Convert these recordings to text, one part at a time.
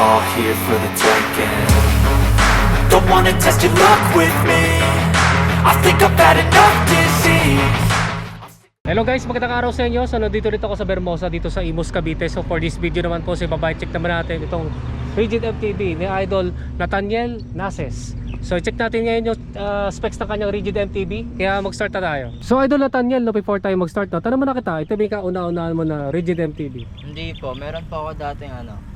All here for the taking Don't wanna test your luck with me I think I've had enough disease Hello guys, magandang araw sa inyo. So nandito dito ako sa Bermosa dito sa Imus Cavite. So for this video naman po, sa so, check naman natin itong Rigid MTB ni Idol Nathaniel Nases. So check natin ngayon yung uh, specs ng kanyang Rigid MTB. Kaya mag-start na tayo. So Idol Nathaniel, no, before tayo mag-start, no, tanong mo na kita, ito may kauna-unahan mo na Rigid MTB. Hindi po, meron po ako dating ano,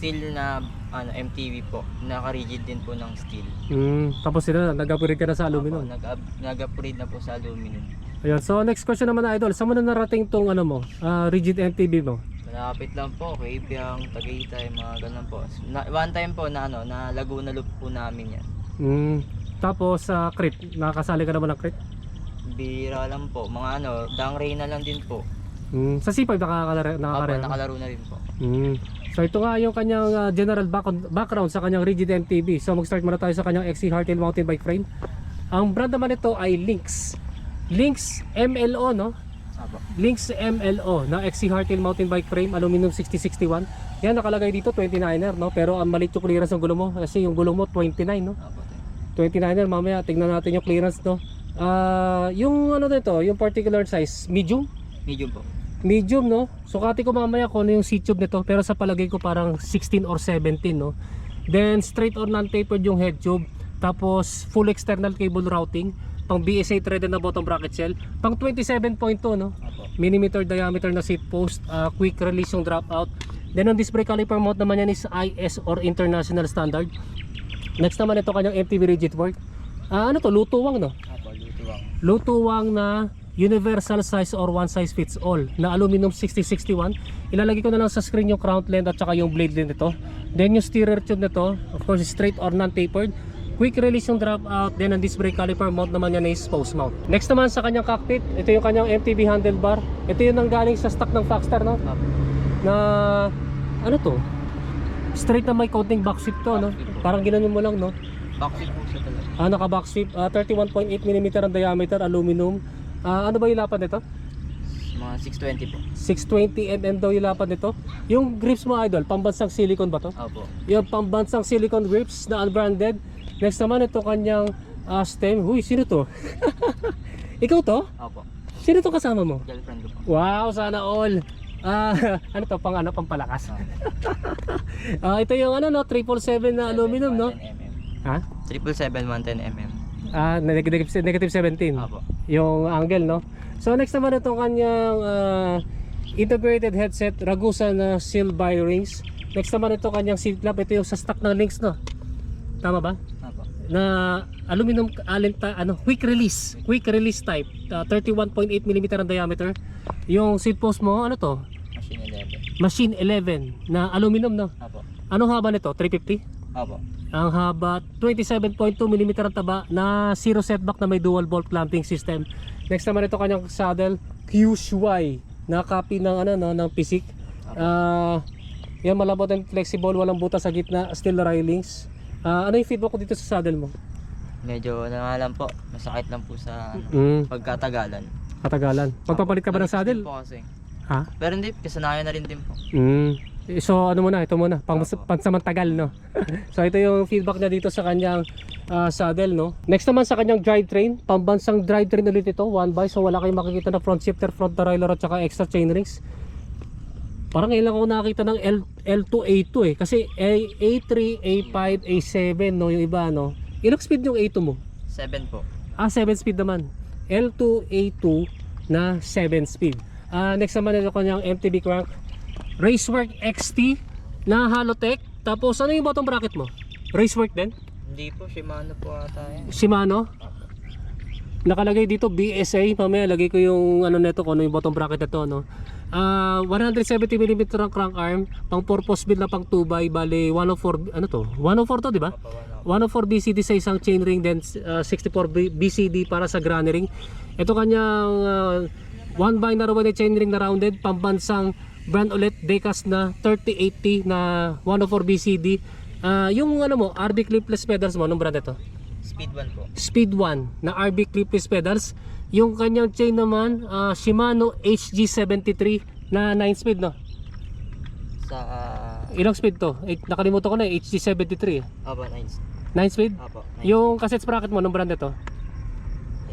steel na ano, MTV po. Naka-rigid din po ng steel. Hmm, tapos sila, nag-upgrade ka na sa aluminum. Opo, nag- nag-upgrade na po sa aluminum. Ayan, so next question naman na Idol, saan mo na narating tong ano mo, ah, Rigid MTB mo? Malapit lang po, Kaibiyang, Tagaytay, mga ganun po. Na, one time po na ano, na Laguna Loop po namin yan. Hmm, tapos sa crit, nakasali ka naman ng crit? Bira lang po, mga ano, dang rain na lang din po. Hmm, sa C5 nakakalaro, Opo, nakakarera. nakalaro na rin po. Mm. So ito nga yung kanyang uh, general back- background sa kanyang rigid MTB. So mag-start muna tayo sa kanyang XC Hardtail mountain bike frame. Ang brand naman nito ay Lynx. Lynx MLO no? Opo. Lynx MLO na XC Hardtail mountain bike frame aluminum 6061. Yan nakalagay dito 29er no? Pero ang maliit yung clearance ng gulong mo kasi yung gulong mo 29 no? Opo. 29er mamaya tingnan natin yung clearance no. Ah, yung ano dito, yung particular size medium Medium po. Medium no? Sukati ko mamaya kung ano yung seat tube nito pero sa palagay ko parang 16 or 17 no? Then straight or non-tapered yung head tube. Tapos full external cable routing. Pang BSA threaded na bottom bracket shell. Pang 27.2 no? Millimeter diameter na seat post. Uh, quick release yung dropout then ang disc brake caliper mount naman yan is IS or international standard. Next naman ito kanyang MTB rigid work. Ah, ano to? Lutuwang no? Lutuwang na universal size or one size fits all. Na aluminum 6061 ilalagay ko na lang sa screen yung crown length at saka yung blade din nito. Then yung steerer tube nito of course straight or non-tapered. Quick release yung drop out then ang disc brake caliper mount naman yan is post mount. Next naman sa kanyang cockpit ito yung kanyang MTB handlebar ito yung nanggaling sa stock ng Foxstar no? Opo. na ano to? Straight na may coating back sweep to no? Parang ginanon mo lang no? Backseat po siya talaga. Ah, naka back sweep, ah, 31.8 mm ang diameter, aluminum. Ah, ano ba yung lapad nito? Mga 620 po. 620 mm daw yung lapad nito. Yung grips mo idol, pambansang silicone ba to? Opo. Yung pambansang silicone grips na unbranded. Next naman ito kanyang ah, stem. Huy, sino to? Ikaw to? Opo. Sino to kasama mo? Girlfriend ko po. Wow, sana all. Ah, ano to pang ano pang palakas. Ah, ito yung ano no, 777 na aluminum no. 110 mm. Ha? 777 110 mm. Ah, negative, negative 17. Opo. Yung angle no? So next naman itong kanyang ah, integrated headset Ragusa na seal bearings next naman ito kanyang seat clamp ito yung sa stock ng links no? Tama ba? Opo. na aluminum alenta ano quick release. Quick release type. Ah, 31.8 mm ang diameter. Yung seat post mo ano to? Machine 11. machine 11 na aluminum no? Opo. anong haba nito? 350 Opo. ang haba 27.2 mm ang taba na zero setback na may dual bolt clamping system. Next naman ito kanyang saddle QSY na copy ng ano no ng pisik. Ah yan malambot and flexible walang butas sa gitna steel railings. Ah, ano yung feedback ko dito sa saddle mo? Medyo ano nga lang po, masakit lang po sa ano, mm, pagkatagalan. katagalan. Magpapalit ka ba ng saddle? Po kasi. ha? Pero hindi, kasanayan na rin din po. Mm. So ano muna, ito muna, pang pansamantagal no. so ito yung feedback niya dito sa kanyang ah, saddle no. Next naman sa kanyang drivetrain, pambansang drivetrain ulit ito, one by so wala kayong makikita na front shifter, front derailleur at saka extra chainrings. Parang ngayon lang ako nakakita ng L, L2, A2 eh. Kasi A, A3, A5, A7 no, yung iba no. Ilang speed yung A2 mo? 7 po. Ah, 7 speed naman. L2, A2 na 7 speed. Ah, next naman ito kanyang MTB crank. Racework XT na Halotech. Tapos ano yung bottom bracket mo? Racework din? Hindi po, Shimano po ata yan. Shimano? Nakalagay dito BSA. Mamaya lagay ko yung ano nito kung ano yung bottom bracket nito no. Ah, 170mm ang crank arm, pang purpose build na pang 2x, bali 104 ano to? 104 to, di ba? Opo, ano. 104 BCD sa isang chain ring then uh, 64 B- BCD para sa granny ring. Ito kanyang uh, one by na chain ring na rounded pambansang brand ulit Decas na 3080 na 104 BCD. Ah, yung ano mo, RB clipless pedals mo, anong brand ito? Speed 1 po. Speed 1 na RB clipless pedals. Yung kanyang chain naman, ah, Shimano HG73 na 9 speed no. Sa, ah, Ilang speed to? Eh, nakalimutan ko na eh, HG73. opo, 9. 9 speed? Opo, 9. Yung cassette sprocket mo, anong brand ito?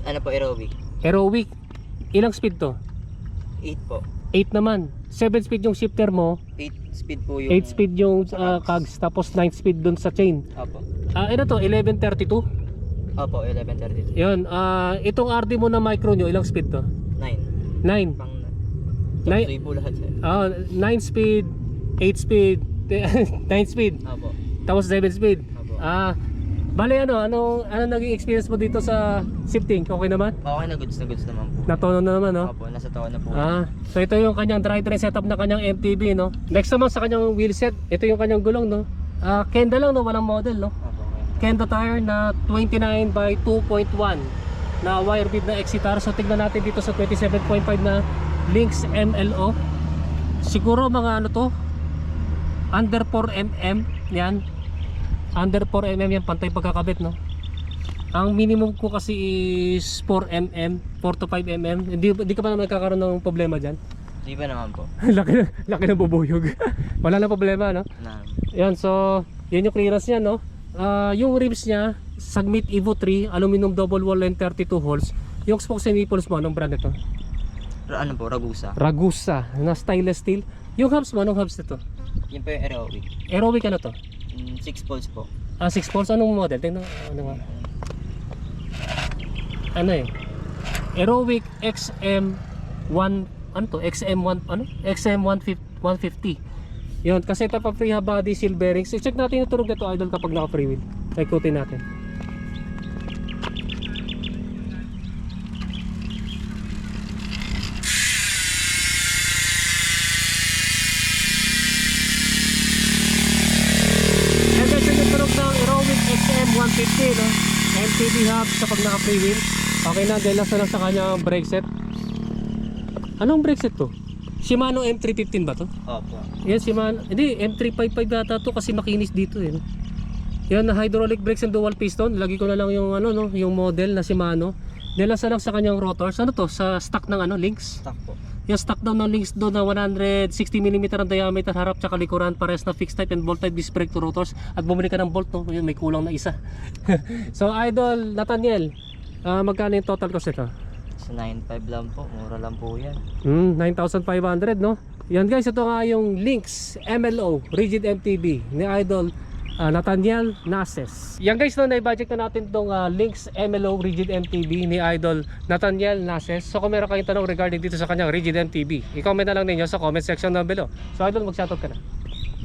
Ano po, aerobic. Aerowick. Ilang speed to? 8 po. 8 naman. 7 speed yung shifter mo, 8 speed po yung... 8 speed yung uh, cogs, tapos 9 speed dun sa chain. Opo. Ah, ano to? 1132? Opo, 1132. Yun. Ah, itong RD mo na micro nyo, ilang speed to? 9. 9. Pang... Po lahat. Ah, 9 speed, 8 speed, 9 speed, Opo. tapos 7 speed. Opo. Ah, bale ano, ano, ano naging experience mo dito sa shifting? Okay naman? Okay na goods na goods naman po. Natono na naman, no? Opo, nasa taon na po. Ah, so ito yung kanyang drivetrain setup na kanyang MTB, no? Next naman sa kanyang wheelset, ito yung kanyang gulong, no? Ah, Kenda lang, no? Walang model, no? Opo, okay. Kenda tire na 29 by 2.1 na wire bead na Exitar. So tignan natin dito sa 27.5 na Lynx MLO. Siguro mga ano to, under 4 mm yan. Under 4 mm yan, pantay pagkakabit, no? Ang minimum ko kasi is 4 mm, 4 to 5 mm. Hindi, hindi ka pa naman nagkakaroon ng problema dyan. Di ba naman po? laki, na- laki ng bubuyog. Wala na problema, no? Na. Yan, so, yun yung clearance niya, no? Ah, yung rims niya, Sagmit Evo 3, aluminum double wall and 32 holes. Yung spokes and nipples mo, anong brand ito? Ano po, Ragusa. Ragusa, na stainless steel. Yung hubs mo, anong hubs nito? Yun po yung aerobic. Aerowick ano to? 6 pulse po. Ah, 6 volts, anong model? Tingnan, ano nga? Ano eh? Aerowick XM1, ano to? XM1, ano? XM150. Yun, kasi ito pa free body seal bearings. I-check natin yung tunog nito idol kapag naka free wheel. Ikutin natin. Yan guys, yun yung tunog ng Aerowick XM150 no? MTB hub kapag naka free wheel. Okay na, dahil nasa lang sa kanyang brake set. Anong brake set to? Shimano M315 ba to? Opo. Yan si Man, hindi M355 data to kasi makinis dito eh. no? Yan na hydraulic brakes and dual piston. Lagi ko na lang yung ano no, yung model na Shimano. Nilasa lang sa kanyang rotors. Ano to? Sa stock ng ano, links. Stock po. Yung stock daw ng links doon na 160mm ang diameter harap tsaka likuran pares na fixed type and bolt type disc brake to rotors at bumili ka ng bolt no yun may kulang na isa so idol Nathaniel ah, magkano yung total cost nito Sa 9.5 lang po. Mura lang po yan. Hmm, 9,500 no? Yan guys, ito nga yung Lynx MLO Rigid MTB ni Idol ah, Nathaniel Nases. Yan guys, no, na-budget na natin itong Lynx MLO Rigid MTB ni Idol Nathaniel Nases. So kung meron kayong tanong regarding dito sa kanyang Rigid MTB, i-comment na lang ninyo sa comment section down below. So Idol, mag-shoutout ka na.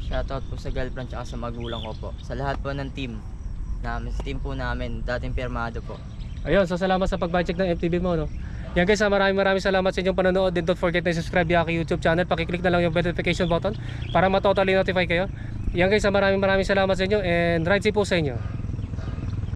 Shoutout po sa girlfriend tsaka sa magulang ko po. Sa lahat po ng team namin, team po namin, dating pirmado po. Ayun, so salamat sa pag-budget ng MTB mo, no? Yan guys, ah, maraming maraming salamat sa inyong panonood. Then don't forget na subscribe yung aking YouTube channel. Pakiclick na lang yung notification button para ma-totally notify kayo. Yan guys, ah, maraming maraming salamat sa inyo and ride safe po sa inyo.